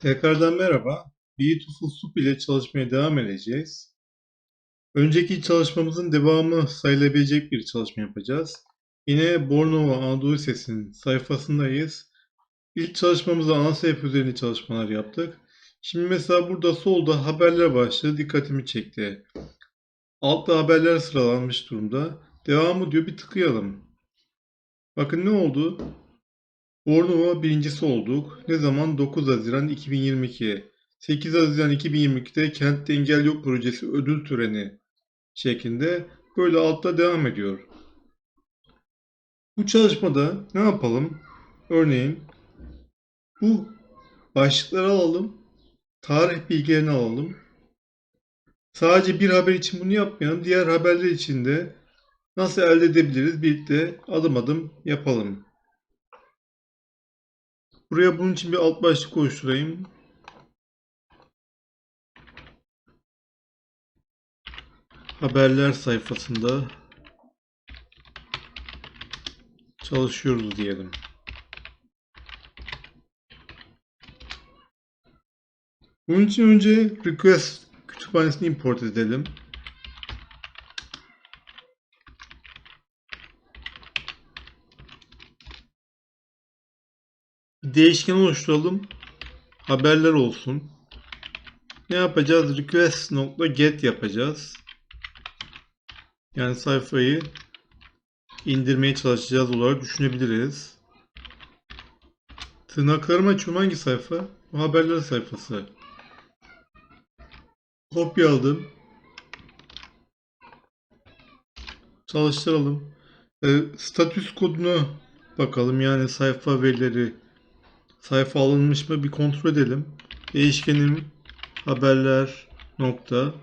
Tekrardan merhaba. Beautiful Soup ile çalışmaya devam edeceğiz. Önceki çalışmamızın devamı sayılabilecek bir çalışma yapacağız. Yine Bornova Anadolu Lisesi'nin sayfasındayız. İlk çalışmamızda ana sayfa üzerinde çalışmalar yaptık. Şimdi mesela burada solda haberler başlığı dikkatimi çekti. Altta haberler sıralanmış durumda. Devamı diyor bir tıkayalım. Bakın ne oldu? Bornova birincisi olduk. Ne zaman? 9 Haziran 2022. 8 Haziran 2022'de Kentte Engel Yok Projesi ödül töreni şeklinde böyle altta devam ediyor. Bu çalışmada ne yapalım? Örneğin bu başlıkları alalım. Tarih bilgilerini alalım. Sadece bir haber için bunu yapmayalım. Diğer haberler için de nasıl elde edebiliriz birlikte adım adım yapalım. Buraya bunun için bir alt başlık oluşturayım. Haberler sayfasında çalışıyoruz diyelim. Bunun için önce request kütüphanesini import edelim. Değişken oluşturalım. Haberler olsun. Ne yapacağız? Request nokta get yapacağız. Yani sayfayı indirmeye çalışacağız olarak düşünebiliriz. Tırnaklarımı açıyorum hangi sayfa? Bu haberler sayfası. Kopyaladım. Çalıştıralım. E, statüs kodunu bakalım. Yani sayfa verileri sayfa alınmış mı bir kontrol edelim. Değişkenim haberler nokta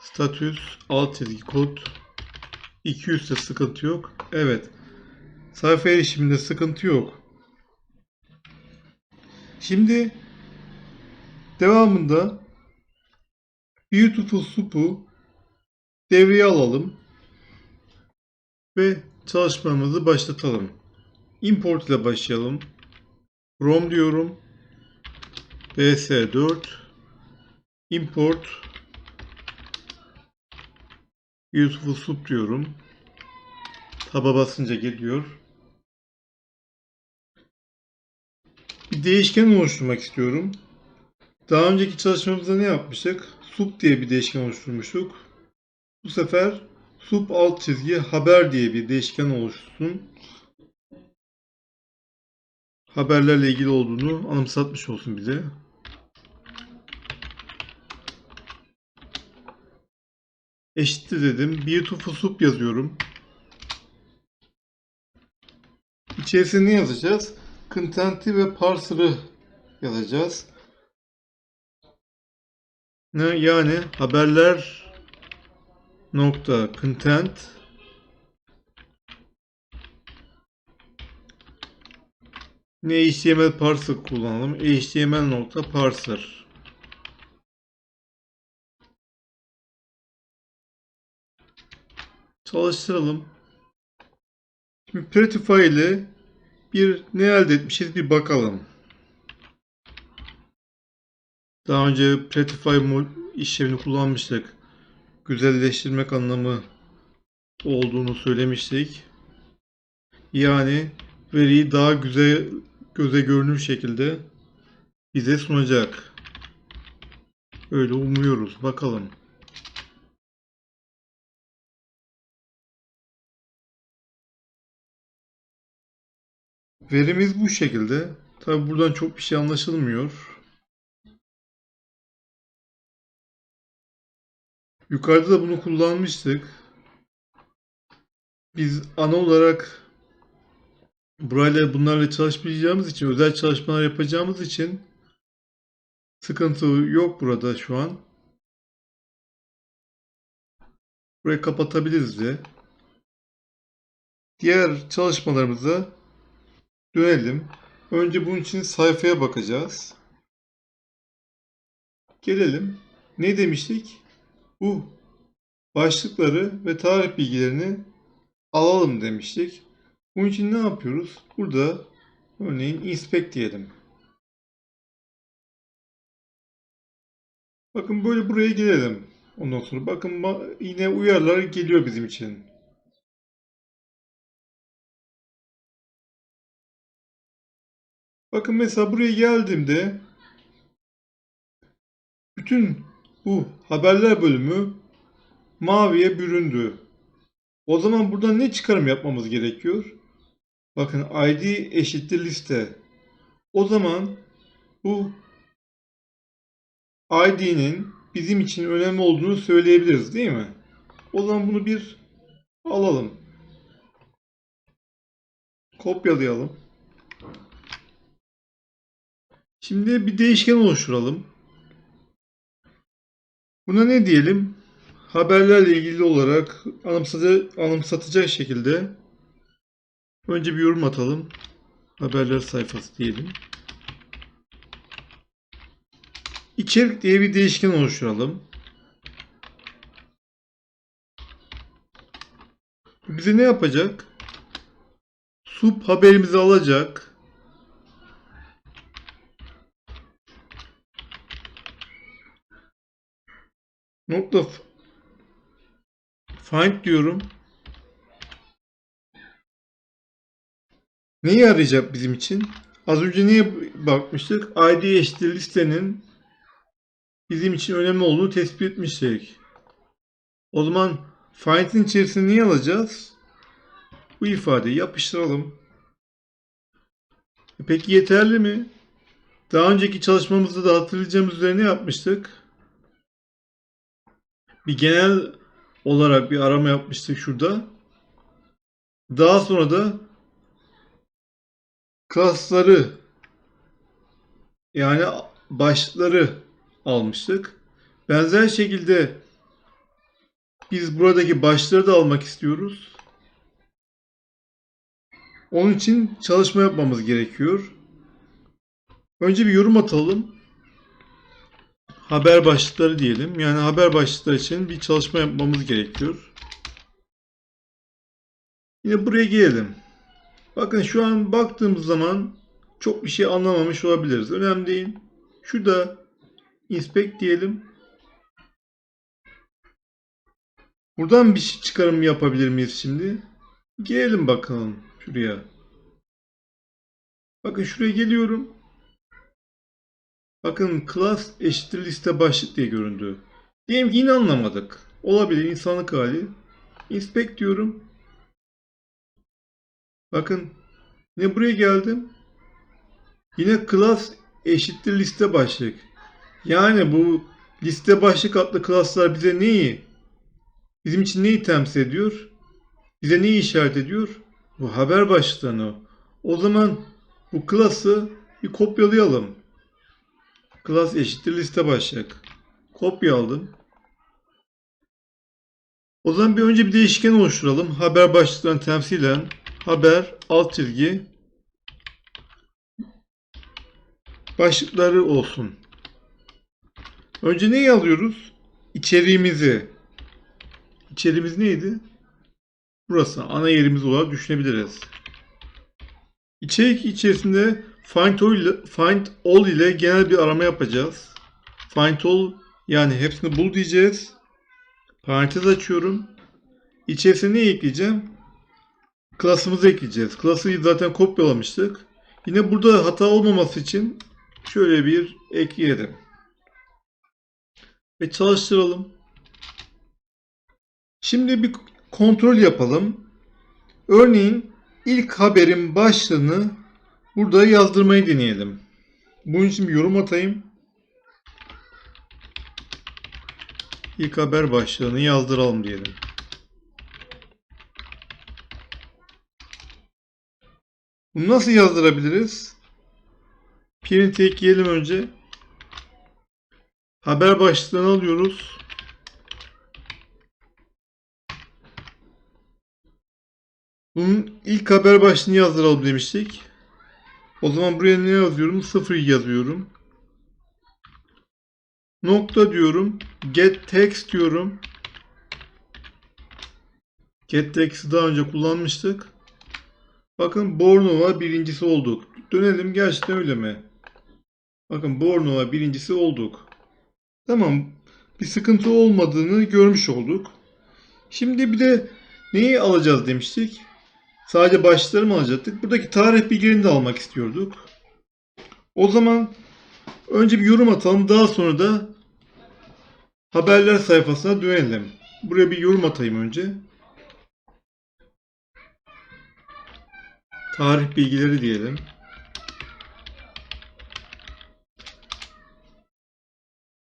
statüs alt çizgi kod 200 de sıkıntı yok. Evet. Sayfa erişiminde sıkıntı yok. Şimdi devamında Beautiful Soup'u devreye alalım ve çalışmamızı başlatalım. Import ile başlayalım. From diyorum. bs4 import Beautiful Soup diyorum. Taba basınca geliyor. Bir değişken oluşturmak istiyorum. Daha önceki çalışmamızda ne yapmıştık? Soup diye bir değişken oluşturmuştuk. Bu sefer Soup alt çizgi haber diye bir değişken oluştursun. Haberlerle ilgili olduğunu anımsatmış olsun bize. Eşittir dedim. Beautiful Soup yazıyorum. İçerisine ne yazacağız? Content'i ve parser'ı yazacağız. Ne yani haberler nokta content ne HTML parser kullanalım. HTML nokta parser. Çalıştıralım. Şimdi Prettify ile bir ne elde etmişiz bir bakalım. Daha önce Prettify işlevini kullanmıştık. Güzelleştirmek anlamı olduğunu söylemiştik. Yani veriyi daha güzel göze görünür şekilde bize sunacak. Öyle umuyoruz. Bakalım. Verimiz bu şekilde. Tabi buradan çok bir şey anlaşılmıyor. Yukarıda da bunu kullanmıştık. Biz ana olarak burayla bunlarla çalışmayacağımız için, özel çalışmalar yapacağımız için sıkıntı yok burada şu an. Burayı kapatabiliriz de. Diğer çalışmalarımıza dönelim. Önce bunun için sayfaya bakacağız. Gelelim. Ne demiştik? Bu başlıkları ve tarih bilgilerini alalım demiştik. Bunun için ne yapıyoruz? Burada örneğin inspect diyelim. Bakın böyle buraya gelelim. Ondan sonra bakın yine uyarılar geliyor bizim için. Bakın mesela buraya geldiğimde bütün bu haberler bölümü maviye büründü. O zaman burada ne çıkarım yapmamız gerekiyor? Bakın ID eşittir liste. O zaman bu ID'nin bizim için önemli olduğunu söyleyebiliriz değil mi? O zaman bunu bir alalım. Kopyalayalım. Şimdi bir değişken oluşturalım. Buna ne diyelim? Haberlerle ilgili olarak anımsatacak, şekilde önce bir yorum atalım. Haberler sayfası diyelim. İçerik diye bir değişken oluşturalım. Bize ne yapacak? Sub haberimizi alacak. Nokta find diyorum. Neyi arayacak bizim için? Az önce neye bakmıştık? ID eşittir listenin bizim için önemli olduğunu tespit etmiştik. O zaman find'in içerisine neyi alacağız? Bu ifadeyi yapıştıralım. E Peki yeterli mi? Daha önceki çalışmamızda da hatırlayacağımız üzere ne yapmıştık? Bir genel olarak bir arama yapmıştık şurada. Daha sonra da klasları yani başlıkları almıştık. Benzer şekilde biz buradaki başları da almak istiyoruz. Onun için çalışma yapmamız gerekiyor. Önce bir yorum atalım. Haber başlıkları diyelim. Yani haber başlıkları için bir çalışma yapmamız gerekiyor. Yine buraya gelelim. Bakın şu an baktığımız zaman çok bir şey anlamamış olabiliriz. Önemli değil. Şurada inspect diyelim. Buradan bir şey çıkarım yapabilir miyiz şimdi? Gelelim bakalım şuraya. Bakın şuraya geliyorum. Bakın class eşittir liste başlık diye göründü. Diyelim ki yine anlamadık. Olabilir insanlık hali. Inspect diyorum. Bakın yine buraya geldim. Yine class eşittir liste başlık. Yani bu liste başlık adlı klaslar bize neyi? Bizim için neyi temsil ediyor? Bize neyi işaret ediyor? Bu haber başlıklarını. O zaman bu klası bir kopyalayalım. Class eşittir liste başlık. Kopya aldım. O zaman bir önce bir değişken oluşturalım. Haber başlıklarını temsilen haber alt çizgi başlıkları olsun. Önce neyi alıyoruz? İçeriğimizi. İçeriğimiz neydi? Burası ana yerimiz olarak düşünebiliriz. İçerik içerisinde find all ile, find all ile genel bir arama yapacağız. Find all yani hepsini bul diyeceğiz. Parantez açıyorum. İçerisine ne ekleyeceğim? Klasımızı ekleyeceğiz. Klası zaten kopyalamıştık. Yine burada hata olmaması için şöyle bir ekleyelim. Ve çalıştıralım. Şimdi bir kontrol yapalım. Örneğin ilk haberin başlığını burada yazdırmayı deneyelim. Bunun için bir yorum atayım. İlk haber başlığını yazdıralım diyelim. Bunu nasıl yazdırabiliriz? Print'i ekleyelim önce. Haber başlığını alıyoruz. Bunun ilk haber başlığını yazdıralım demiştik. O zaman buraya ne yazıyorum? 0 yazıyorum. Nokta diyorum. Get text diyorum. Get text'i daha önce kullanmıştık. Bakın Bornova birincisi olduk. Dönelim gerçekten öyle mi? Bakın Bornova birincisi olduk. Tamam. Bir sıkıntı olmadığını görmüş olduk. Şimdi bir de neyi alacağız demiştik? Sadece başlıkları mı alacaktık? Buradaki tarih bilgilerini de almak istiyorduk. O zaman önce bir yorum atalım. Daha sonra da haberler sayfasına dönelim. Buraya bir yorum atayım önce. Tarih bilgileri diyelim.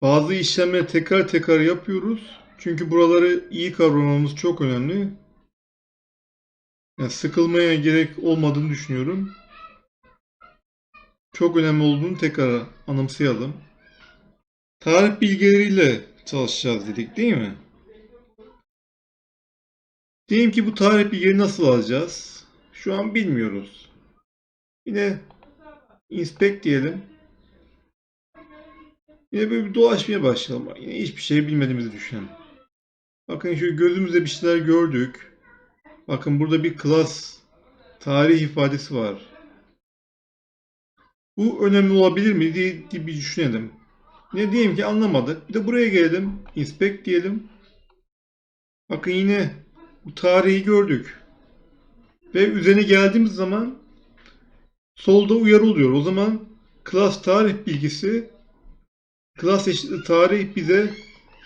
Bazı işlemleri tekrar tekrar yapıyoruz. Çünkü buraları iyi kavramamız çok önemli. Yani sıkılmaya gerek olmadığını düşünüyorum. Çok önemli olduğunu tekrar anımsayalım. Tarih bilgileriyle çalışacağız dedik değil mi? Diyelim ki bu tarih bilgileri nasıl alacağız? Şu an bilmiyoruz. Yine inspect diyelim. Yine böyle bir dolaşmaya başlayalım. Yine hiçbir şey bilmediğimizi düşünelim. Bakın şu gözümüzde bir şeyler gördük. Bakın burada bir class tarih ifadesi var. Bu önemli olabilir mi diye, diye bir düşünelim. Ne diyeyim ki anlamadık. Bir de buraya gelelim. Inspect diyelim. Bakın yine bu tarihi gördük. Ve üzerine geldiğimiz zaman solda uyarı oluyor. O zaman class tarih bilgisi class eşitli tarih bize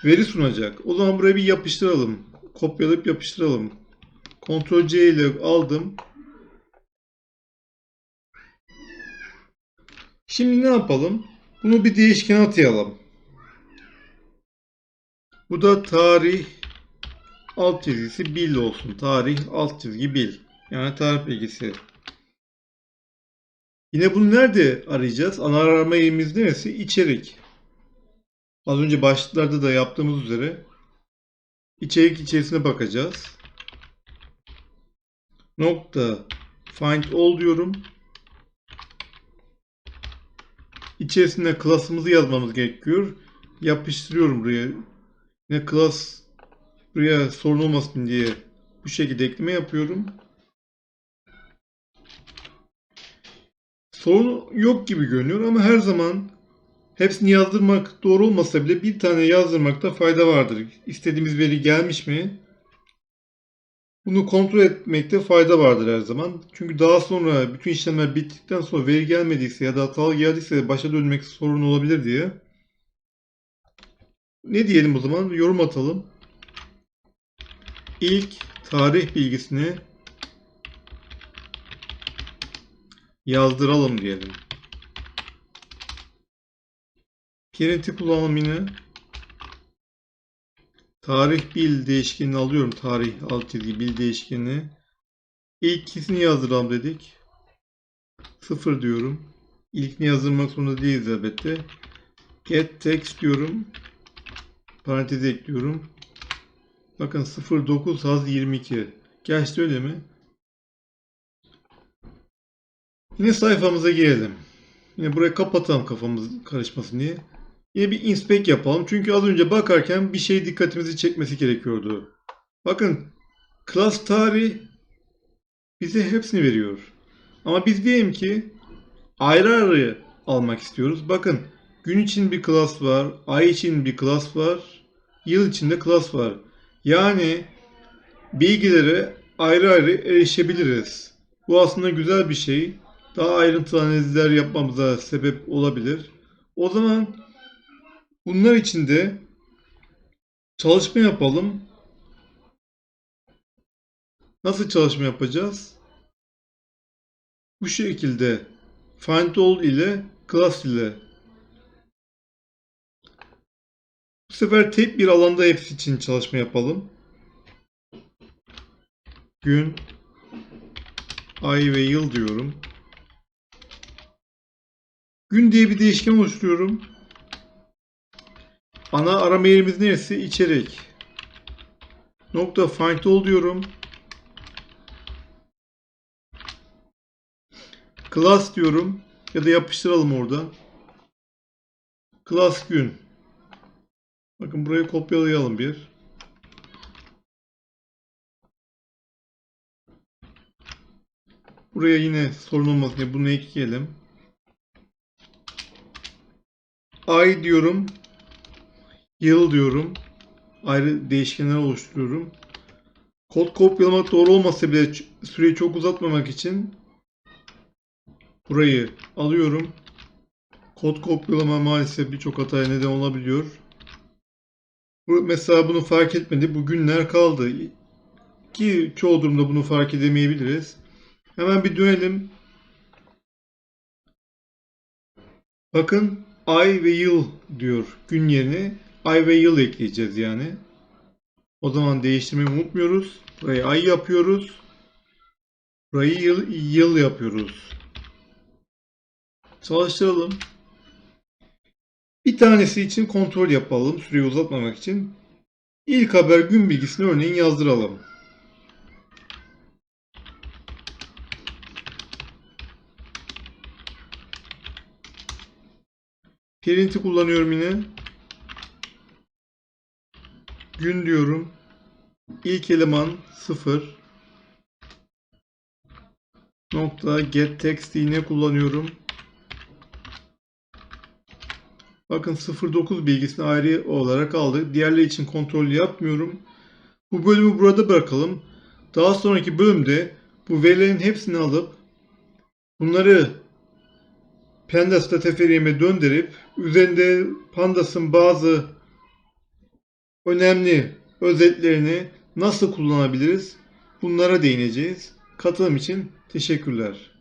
veri sunacak. O zaman buraya bir yapıştıralım. Kopyalayıp yapıştıralım. Ctrl C ile aldım. Şimdi ne yapalım? Bunu bir değişkene atayalım. Bu da tarih alt çizgisi bil olsun. Tarih alt çizgi bil. Yani tarih bilgisi. Yine bunu nerede arayacağız? Ana arama yerimiz neresi? İçerik. Az önce başlıklarda da yaptığımız üzere içerik içerisine bakacağız. Nokta find all diyorum. İçerisine class'ımızı yazmamız gerekiyor. Yapıştırıyorum buraya. Yine class buraya sorun olmasın diye bu şekilde ekleme yapıyorum. Sorun yok gibi görünüyor ama her zaman hepsini yazdırmak doğru olmasa bile bir tane yazdırmakta fayda vardır. İstediğimiz veri gelmiş mi? Bunu kontrol etmekte fayda vardır her zaman. Çünkü daha sonra bütün işlemler bittikten sonra veri gelmediyse ya da hatalı geldiyse başa dönmek sorun olabilir diye. Ne diyelim o zaman? Yorum atalım. İlk tarih bilgisini yazdıralım diyelim. Parent'i kullanalım yine. Tarih bil değişkenini alıyorum. Tarih alt çizgi bil değişkenini. İlk ikisini yazdıralım dedik. Sıfır diyorum. İlkini yazdırmak zorunda değiliz elbette. Get text diyorum. Parantez ekliyorum. Bakın 09 haz 22. Gerçi öyle mi? Yine sayfamıza girelim. Yine burayı kapatalım kafamız karışmasın diye. Yine bir inspect yapalım. Çünkü az önce bakarken bir şey dikkatimizi çekmesi gerekiyordu. Bakın class tarih bize hepsini veriyor. Ama biz diyelim ki ayrı ayrı almak istiyoruz. Bakın gün için bir class var, ay için bir class var, yıl içinde class var. Yani bilgilere ayrı ayrı erişebiliriz. Bu aslında güzel bir şey. Daha ayrıntılı analizler yapmamıza sebep olabilir. O zaman bunlar için de çalışma yapalım. Nasıl çalışma yapacağız? Bu şekilde find all ile class ile bu sefer tek bir alanda hepsi için çalışma yapalım. Gün, ay ve yıl diyorum. Gün diye bir değişken oluşturuyorum. Ana arama yerimiz neresi? İçerik. Nokta find all diyorum. Class diyorum. Ya da yapıştıralım orada. Class gün. Bakın burayı kopyalayalım bir. Buraya yine sorun olmasın diye bunu ekleyelim. Ay diyorum. yıl diyorum. Ayrı değişkenler oluşturuyorum. Kod kopyalamak doğru olmasa bile süreyi çok uzatmamak için burayı alıyorum. Kod kopyalama maalesef birçok hataya neden olabiliyor. Mesela bunu fark etmedi. Bu günler kaldı. Ki çoğu durumda bunu fark edemeyebiliriz. Hemen bir dönelim. Bakın ay ve yıl diyor gün yerine ay ve yıl ekleyeceğiz yani. O zaman değiştirmeyi unutmuyoruz. Burayı ay yapıyoruz. Burayı yıl, yıl yapıyoruz. Çalıştıralım. Bir tanesi için kontrol yapalım süreyi uzatmamak için. İlk haber gün bilgisini örneğin yazdıralım. Print'i kullanıyorum yine. Gün diyorum. İlk eleman 0. Nokta get text yine kullanıyorum. Bakın 09 bilgisini ayrı olarak aldık. Diğerleri için kontrol yapmıyorum. Bu bölümü burada bırakalım. Daha sonraki bölümde bu verilerin hepsini alıp bunları Pandas dataframe döndürüp üzerinde Pandas'ın bazı önemli özetlerini nasıl kullanabiliriz? Bunlara değineceğiz. Katılım için teşekkürler.